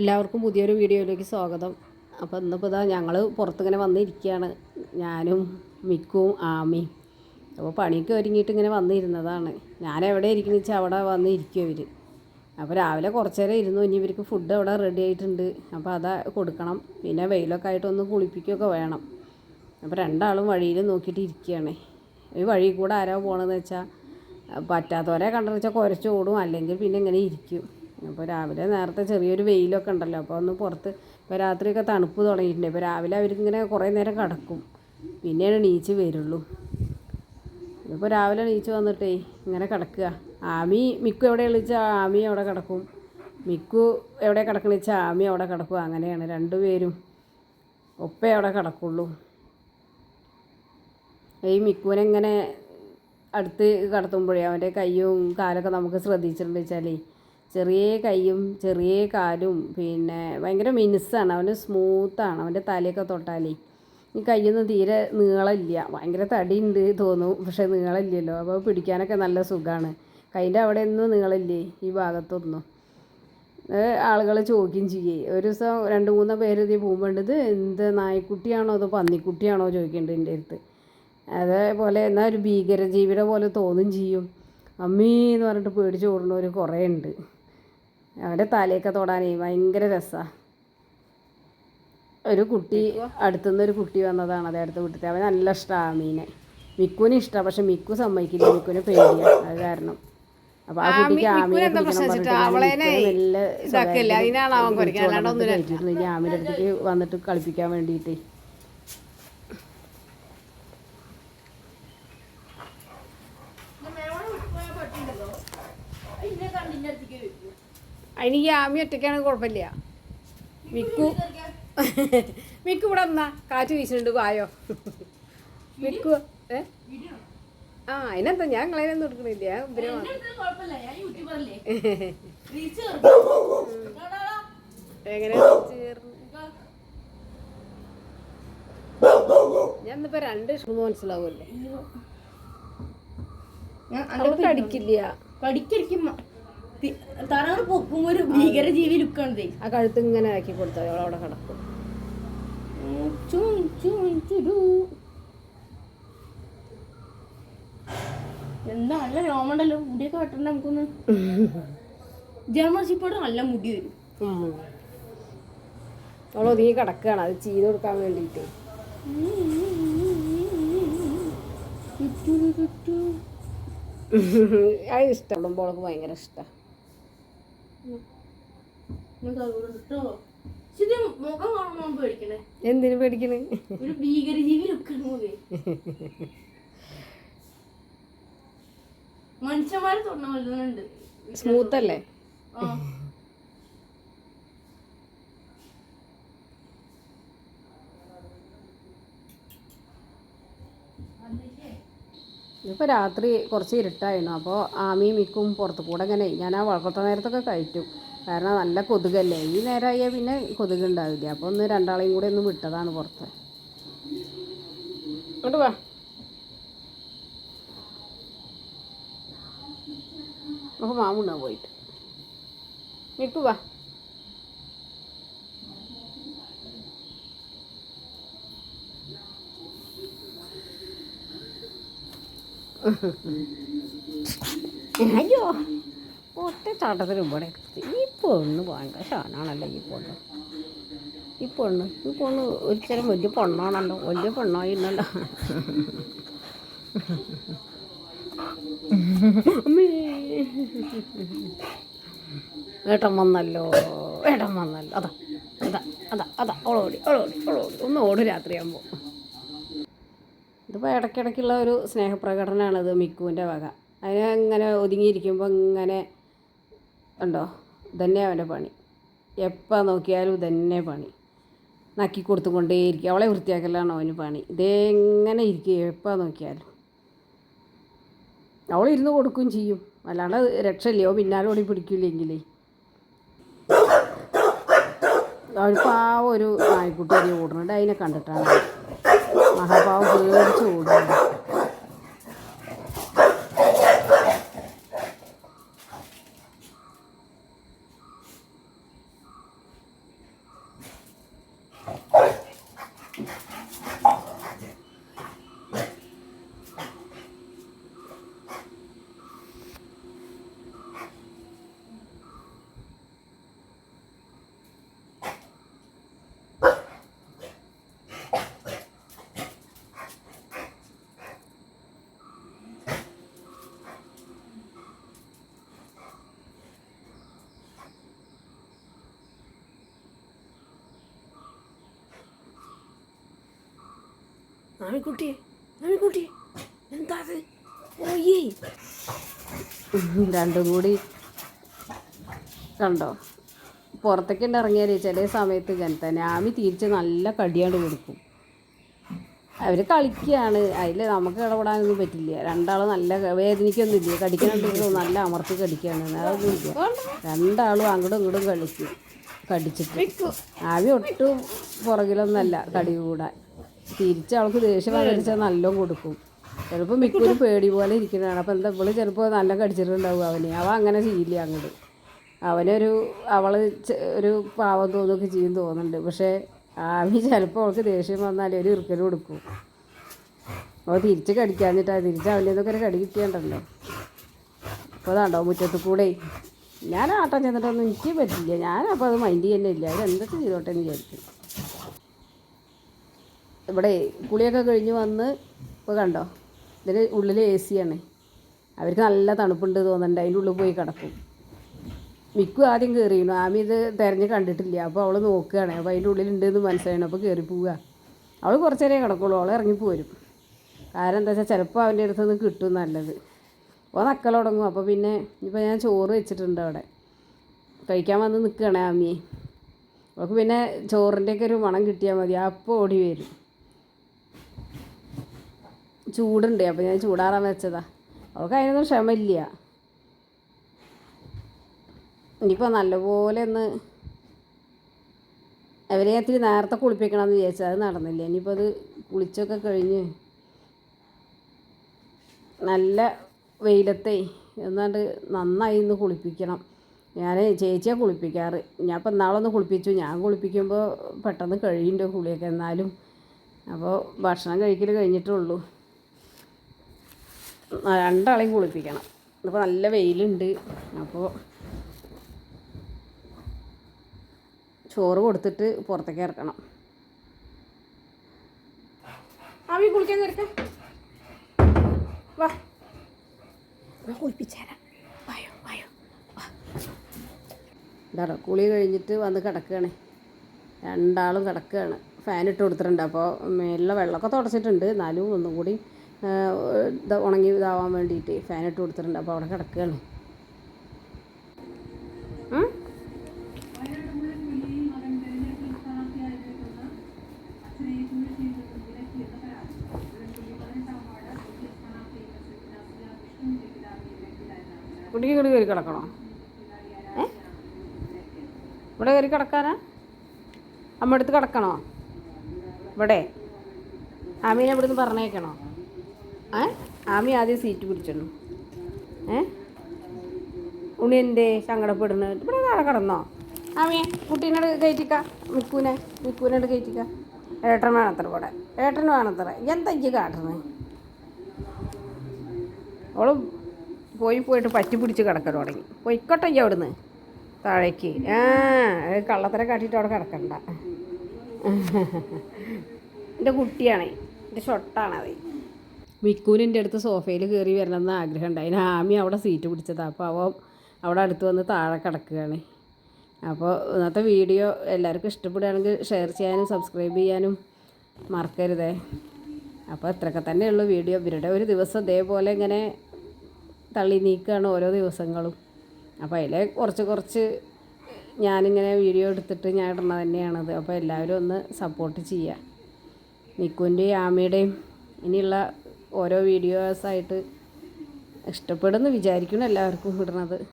എല്ലാവർക്കും പുതിയൊരു വീഡിയോയിലേക്ക് സ്വാഗതം. അപ്പോൾ ഇന്നിപ്പോൾ ഇതാ ഞങ്ങൾ പുറത്തിങ്ങനെ വന്നിരിക്കുകയാണ് ഞാനും മിക്കും ആമിയും അപ്പോൾ പണിയൊക്കെ ഒരുങ്ങിയിട്ട് ഇങ്ങനെ വന്നിരുന്നതാണ്. ഞാൻ എവിടെ ഇരിക്കുന്ന വെച്ചാൽ അവിടെ വന്ന് ഇരിക്കും ഇവർ അപ്പോൾ രാവിലെ കുറച്ച് നേരം ഇരുന്നു. ഇനി ഇവർക്ക് ഫുഡ് അവിടെ റെഡി ആയിട്ടുണ്ട്. അപ്പോൾ അതാ കൊടുക്കണം. പിന്നെ വെയിലൊക്കെ ആയിട്ട് ഒന്ന് കുളിപ്പിക്കുകയൊക്കെ വേണം. അപ്പോൾ രണ്ടാളും വഴിയിൽ നോക്കിയിട്ട് ഇരിക്കുകയാണ് ഈ വഴി കൂടെ ആരാ പോകണമെന്ന് വെച്ചാൽ പറ്റാത്തവരെ കണ്ടെന്ന് വെച്ചാൽ കുരച്ച് ഓടും. അല്ലെങ്കിൽ പിന്നെ ഇങ്ങനെ ഇരിക്കും. അപ്പോൾ രാവിലെ നേരത്തെ ചെറിയൊരു വെയിലൊക്കെ ഉണ്ടല്ലോ അപ്പോൾ ഒന്ന് പുറത്ത് ഇപ്പോൾ രാത്രിയൊക്കെ തണുപ്പ് തുടങ്ങിയിട്ടുണ്ട്. ഇപ്പോൾ രാവിലെ അവർക്കിങ്ങനെ കുറേ നേരം കിടക്കും. പിന്നെയാണ് നീച്ച് വരുള്ളൂ. ഇപ്പോൾ രാവിലെ നീച്ച് വന്നിട്ടേ ഇങ്ങനെ കിടക്കുക. ആമി മിക്കു എവിടെ വിളിച്ചാൽ ആമി അവിടെ കിടക്കും. മിക്കു എവിടെ കിടക്കണ വെച്ചാൽ ആമി അവിടെ കിടക്കും. അങ്ങനെയാണ് രണ്ടുപേരും ഒപ്പേ അവിടെ കിടക്കുള്ളൂ. ഈ മിക്കുവിനെ ഇങ്ങനെ അടുത്ത് കടത്തുമ്പോഴേ അവന്റെ കയ്യും കാലൊക്കെ നമുക്ക് ശ്രദ്ധിച്ചിട്ടുണ്ട് വെച്ചാലേ ചെറിയ കൈയും ചെറിയ കാലും പിന്നെ ഭയങ്കര മിനുസാണ്. അവന് സ്മൂത്താണ് അവന്റെ തലയൊക്കെ തൊട്ടാലേ ഈ കയ്യൊന്നും തീരെ നീളമില്ല. ഭയങ്കര തടിയുണ്ട് തോന്നും പക്ഷേ നീളമില്ലല്ലോ. അപ്പോൾ പിടിക്കാനൊക്കെ നല്ല സുഖമാണ് കൈന്റെ അവിടെ ഒന്നും നീളമില്ലേ ഈ ഭാഗത്തൊന്നും. ആളുകൾ ചോദിക്കുകയും ചെയ്യേ. ഒരു ദിവസം രണ്ട് മൂന്ന് പേര് ഇത് പോകുമ്പോൾ ഇത് എന്ത് നായ്ക്കുട്ടിയാണോ അതോ പന്നിക്കുട്ടിയാണോ ചോദിക്കേണ്ടത് എന്റെ അടുത്ത്. അതേപോലെ എന്നാൽ ഒരു ഭീകരജീവിയുടെ പോലെ തോന്നും ചെയ്യും. അമ്മീ എന്ന് പറഞ്ഞിട്ട് പേടിച്ച് ഓടുന്നവർ കുറേ ഉണ്ട് അവന്റെ തലയൊക്കെ തൊടാനേ ഭയങ്കര രസമാണ് ഒരു കുട്ടി അടുത്തുനിന്ന് ഒരു കുട്ടി വന്നതാണ് അതേ അടുത്ത വീട്ടിൽ അവൻ നല്ല ഇഷ്ടമാണ് മീനെ. മിക്കുവിന് ഇഷ്ടമാണ് പക്ഷെ മിക്കു സമ്മതിക്കില്ല. മിക്കുവിന് പേടിയാണ് അത് കാരണം. അപ്പൊ ആ കുട്ടിക്ക് ആമീനെ ആമീന്റെ അടുത്തേക്ക് വന്നിട്ട് കളിപ്പിക്കാൻ വേണ്ടിയിട്ട്. അതിന് ഈ ആമി ഒറ്റയ്ക്കാണ് കുഴപ്പമില്ല. മിക്കു മിക്കു ഇവിടെ എന്നാ കാറ്റ് വീശുന്നുണ്ട് വായോ. മിക്കു ഏ? ആ അതിനെന്താ? ഞാൻ കളയാനൊന്നും എടുക്കണില്ല ഞാൻ എങ്ങനെ ഞാൻ ഇന്നിപ്പോ രണ്ട് മനസ്സിലാവൂല്ലേ അവർക്ക് അടിക്കില്ല കടിക്കരിക്കും തറകൾ പൊക്കുമ്പോ ഒരു ഭീകര ജീവി ലുക്കാണ് ആ കഴുത്ത് ഇങ്ങനെ ആക്കി കൊടുത്താൽ അവിടെ കിടക്കും. എന്താ നല്ല രോമുണ്ടല്ലോ മുടിയൊക്കെ വെട്ടണ്ട നമുക്കൊന്ന്. ജർമ്മൻഷിപ്പോട് നല്ല മുടി വരും. അവൾ ഒതുങ്ങി കിടക്കുകയാണ് അത് ചെയ്ത് കൊടുക്കാൻ വേണ്ടിയിട്ട്. അത് ഇഷ്ടം. അവൾക്ക് ഭയങ്കര ഇഷ്ടമാണ് ഇത് മുഖം കാണുമ്പോൾ പേടിക്കണേ എന്തിനു പേടിക്കണേ? ഒരു ഭീകര ജീവി ലുക്കാണ് മുഖേ മനുഷ്യന്മാരെ തൊണ്ണ വരുന്നുണ്ട് സ്മൂത്ത് അല്ലേ? ആ. ഇപ്പോൾ രാത്രി കുറച്ച് ഇരുട്ടായിരുന്നു. അപ്പോൾ ആമിയും മിക്കും പുറത്ത് കൂടെ ഇങ്ങനെ ഞാൻ ആ വളർത്ത നേരത്തൊക്കെ കഴിക്കും കാരണം നല്ല കൊതുകല്ലേ? ഈ നേരമായാൽ പിന്നെ കൊതുക് ഉണ്ടാവില്ല അപ്പോൾ ഒന്ന് രണ്ടാളെയും കൂടെ ഒന്ന് വിട്ടതാണ് പുറത്ത്. ഇങ്ങോട്ട് വാ. നമുക്ക് മാമുണ്ടാവും പോയിട്ട്. മിക്കു വാ. അയ്യോ ഒറ്റ ചാട്ടത്തിന് ഇവിടെ. ഈ പെണ്ണ് ഭയങ്കര ഷാനാണല്ലോ ഈ പെണ്ണ്. ഈ പെണ്ണ്. ഈ പെണ്ണ് ഒരിക്കലും വലിയ പെണ്ണാണല്ലോ. വലിയ പെണ്ണായിരുന്നല്ലോ. ഏട്ടൻ വന്നല്ലോ. ഏട്ടൻ വന്നല്ലോ. അതാ അതാ അതാ അതാ. ഓളോടി ഓളോടി ഓളോടി. ഒന്ന് ഓട് രാത്രിയാകുമ്പോൾ ഇതിപ്പോൾ ഇടയ്ക്കിടയ്ക്കുള്ള ഒരു സ്നേഹപ്രകടനമാണ് ഇത് മിക്കുവിന്റെ വക. അതിനെ ഇങ്ങനെ ഒതുങ്ങിയിരിക്കുമ്പോൾ ഇങ്ങനെ ഉണ്ടോ? ഇതന്നെ അവന്റെ പണി. എപ്പോൾ നോക്കിയാലും ഇതന്നെ പണി. നക്കി കൊടുത്തുകൊണ്ടേയിരിക്കും. അവളെ വൃത്തിയാക്കലാണ് അവന് പണി. ഇതെങ്ങനെ ഇരിക്കും. എപ്പോൾ നോക്കിയാലും. അവൾ ഇരുന്ന് കൊടുക്കുകയും ചെയ്യും. അല്ലാണ്ട് രക്ഷയില്ലയോ പിന്നാലെ ഓടി പിടിക്കില്ലെങ്കിലേ. അവൾക്ക് ആ ഒരു നായ്ക്കുട്ടി ഓടുന്നുണ്ട് അതിനെ കണ്ടിട്ടാണ്. മഹാഭാവം പേടിച്ച് ഓടുന്നത് ആമിക്കുട്ടി ആമിക്കുട്ടി എന്താ അത് ഓയേ രണ്ടും കൂടി കണ്ടോ? പുറത്തേക്ക് ഇറങ്ങിയാൽ ചില സമയത്ത് ഇങ്ങനെ തന്നെ ആമി തിരിച്ച് നല്ല കടിയാണ്ട് കൊടുക്കും. അവർ കളിക്കുകയാണ് അതിൽ നമുക്ക് ഇടപെടാനൊന്നും പറ്റില്ല. രണ്ടാളും നല്ല വേദനിക്കൊന്നും ഇല്ല. കടിക്കണുണ്ടെങ്കിലും നല്ല അമർത്തി കടിക്കുകയാണ് അതൊന്നുമില്ല രണ്ടാളും അങ്ങോട്ടും ഇങ്ങോട്ടും കളിക്കും. കടിച്ചിട്ട്. ആവി ഒട്ടും പുറകിലൊന്നല്ല കടി കൂടാൻ. തിരിച്ച് അവൾക്ക് ദേഷ്യം വന്നിച്ചാൽ നല്ലോണം കൊടുക്കും. ചിലപ്പോൾ മിക്കൊരു പേടി പോലെ ഇരിക്കുന്നതാണ് അപ്പോൾ എന്താ ഇവൾ ചിലപ്പോൾ നല്ല കടിച്ചിട്ടുണ്ടാവും അവനെ. അവ അങ്ങനെ ചെയ്യില്ല അങ്ങോട്ട് അവനൊരു അവൾ ഒരു പാവം തോന്നുകയൊക്കെ ചെയ്യും തോന്നുന്നുണ്ട് പക്ഷേ ആമി ചിലപ്പോൾ അവൾക്ക് ദേഷ്യം വന്നാൽ ഒരു ഇറുക്കൽ കൊടുക്കും. അപ്പോൾ തിരിച്ച് കടിക്കാഞ്ഞിട്ടാ തിരിച്ച് അവന്റെ നിന്നൊക്കെ ഒരു കടി കിട്ടിയണ്ടല്ലോ. അപ്പോൾ അതാണ്ടോ മുറ്റത്ത് കൂടെ ഞാൻ ആട്ടം ചെന്നിട്ടൊന്നും എനിക്ക് പറ്റില്ല. ഞാനപ്പോൾ അത് മൈൻഡ് ചെയ്യുന്നില്ല. അവരെന്തൊക്കെ എന്തൊക്കെ ചെയ്തോട്ടെ എന്ന് വിചാരിക്കും. ഇവിടെ കുളിയൊക്കെ കഴിഞ്ഞ് വന്ന് ഇപ്പോൾ കണ്ടോ? ഇതിന് ഉള്ളിൽ എ സിയാണ് അവർക്ക് നല്ല തണുപ്പുണ്ട് തോന്നുന്നുണ്ട് അതിന്റെ ഉള്ളിൽ പോയി കിടക്കും. മിക്കു ആദ്യം കയറിയിരുന്നു ആമി ഇത് തിരഞ്ഞ് കണ്ടിട്ടില്ല. അപ്പോൾ അവൾ നോക്കുകയാണ്. അപ്പോൾ അതിന്റെ ഉള്ളിലുണ്ട് എന്ന് മനസ്സിലായിരുന്നു അപ്പോൾ കയറി പോവുക. അവൾ കുറച്ച് നേരം കിടക്കുള്ളൂ. അവൾ ഇറങ്ങി പോരും കാരണം എന്താ വെച്ചാൽ ചിലപ്പോൾ അവന്റെ അടുത്ത് നിന്ന് കിട്ടും നല്ലത്. അപ്പോൾ നക്കൽ തുടങ്ങും. അപ്പോൾ പിന്നെ ഇപ്പോൾ ഞാൻ ചോറ് വെച്ചിട്ടുണ്ട് അവിടെ. കഴിക്കാൻ വന്ന് നിൽക്കുകയാണ് ആമിയെ. അവൾക്ക് പിന്നെ ചോറിന്റെയൊക്കെ ഒരു മണം കിട്ടിയാൽ മതി. അപ്പോൾ ഓടി വരും. ചൂടുണ്ട് അപ്പോൾ ഞാൻ ചൂടാറാൻ വെച്ചതാ. അവൾക്ക് അതിനൊന്നും ക്ഷമയില്ല. ഇനിയിപ്പോൾ നല്ലപോലെ ഒന്ന് അവരെ ഇത്തിരി നേരത്തെ കുളിപ്പിക്കണം എന്ന് വിചാരിച്ചത് അത് നടന്നില്ല. ഇനിയിപ്പോൾ അത് കുളിച്ചൊക്കെ കഴിഞ്ഞ് നല്ല വെയിലത്തെ എന്നാണ്ട് നന്നായി ഇന്ന് കുളിപ്പിക്കണം. ഞാൻ ചേച്ചിയെ കുളിപ്പിക്കാറ്. ഞാൻ ഇപ്പം നാളൊന്ന് കുളിപ്പിച്ചു. ഞാൻ കുളിപ്പിക്കുമ്പോൾ പെട്ടെന്ന് കഴിയുന്നുണ്ട് കുളിയൊക്കെ എന്നാലും. അപ്പോൾ ഭക്ഷണം കഴിക്കൽ കഴിഞ്ഞിട്ടുള്ളൂ രണ്ടാളെയും കുളിപ്പിക്കണം. ഇപ്പോൾ നല്ല വെയിലുണ്ട്. അപ്പോൾ ചോറ് കൊടുത്തിട്ട് പുറത്തേക്ക് ഇറക്കണം. ആവി കുളിക്കാൻ നേരത്തെ. വാ. കുളിപ്പിച്ചേരാം വായോ വായോ. ഇതാടോ കുളി കഴിഞ്ഞിട്ട് വന്ന് കിടക്കുകയാണ് രണ്ടാളും കിടക്കുകയാണ് ഫാൻ ഇട്ട് കൊടുത്തിട്ടുണ്ട്. അപ്പോൾ മേലെ വെള്ളമൊക്കെ തുടച്ചിട്ടുണ്ട്. എന്നാലും ഒന്നും കൂടി ഉണങ്ങി ഇതാവാൻ വേണ്ടിയിട്ട് ഫാൻ ഇട്ട് കൊടുത്തിട്ടുണ്ട്. അപ്പോൾ അവിടെ കിടക്കുകയാണ്? കുട്ടിക്ക് കൂടി കയറി കിടക്കണോ? ഏ? ഇവിടെ കയറി കിടക്കാനാ? അമ്മ അടുത്ത് കിടക്കണോ? ഇവിടെ? ആമീനെ ഇവിടുന്ന് പറഞ്ഞേക്കണോ ഏ? ആമി ആദ്യം സീറ്റ് പിടിച്ചിടണം ഏ? ഉണി എന്തേ സങ്കടപ്പെടുന്നു? ഇവിടെ താഴെ കിടന്നോ? ആമിയെ കുട്ടീനോട് കയറ്റിക്ക. മിക്കൂനെ മിക്കൂനോട് കയറ്റിക്ക. ഏട്ടൻ വേണത്ര ഇവിടെ. ഏട്ടൻ വേണത്ര. എന്താ ഇജ്ജ് കാട്ടുന്നത് അവൾ പോയി പോയിട്ട് പറ്റി പിടിച്ച് കിടക്കൽ തുടങ്ങി. പൊയ്ക്കോട്ടെ ഇയ്യ് അവിടുന്ന്. താഴേക്ക്. ആ കള്ളത്തരം കാട്ടിയിട്ട് അവിടെ കിടക്കണ്ട. എന്റെ കുട്ടിയാണേ. എന്റെ ഷൊട്ടാണത്. മിക്കൂനിന്റെ അടുത്ത് സോഫയിൽ കയറി വരണമെന്ന് ഉണ്ടായി അതിന് ആമി അവിടെ സീറ്റ് പിടിച്ചതാണ് അപ്പോൾ അവൻ അവിടെ അടുത്ത് വന്ന് താഴെ കിടക്കുകയാണ്. അപ്പോൾ ഇന്നത്തെ വീഡിയോ എല്ലാവർക്കും ഇഷ്ടപ്പെടുകയാണെങ്കിൽ ഷെയർ ചെയ്യാനും സബ്സ്ക്രൈബ് ചെയ്യാനും മറക്കരുതേ. അപ്പോൾ ഇത്രയൊക്കെ തന്നെയുള്ളൂ വീഡിയോ. ഇവരുടെ ഒരു ദിവസം ഇതേപോലെ ഇങ്ങനെ തള്ളി നീക്കുകയാണ് ഓരോ ദിവസങ്ങളും. അപ്പോൾ അതിലെ കുറച്ച് കുറച്ച് ഞാനിങ്ങനെ വീഡിയോ എടുത്തിട്ട് ഞാൻ ഇടുന്ന തന്നെയാണത്. അപ്പോൾ എല്ലാവരും ഒന്ന് സപ്പോർട്ട് ചെയ്യുക. നിക്കുന്റെയും ആമയുടെയും ഇനിയുള്ള ഓരോ വീഡിയോസായിട്ട് ഇഷ്ടപ്പെടുമെന്ന് വിചാരിക്കണം എല്ലാവർക്കും ഇടുന്നത്.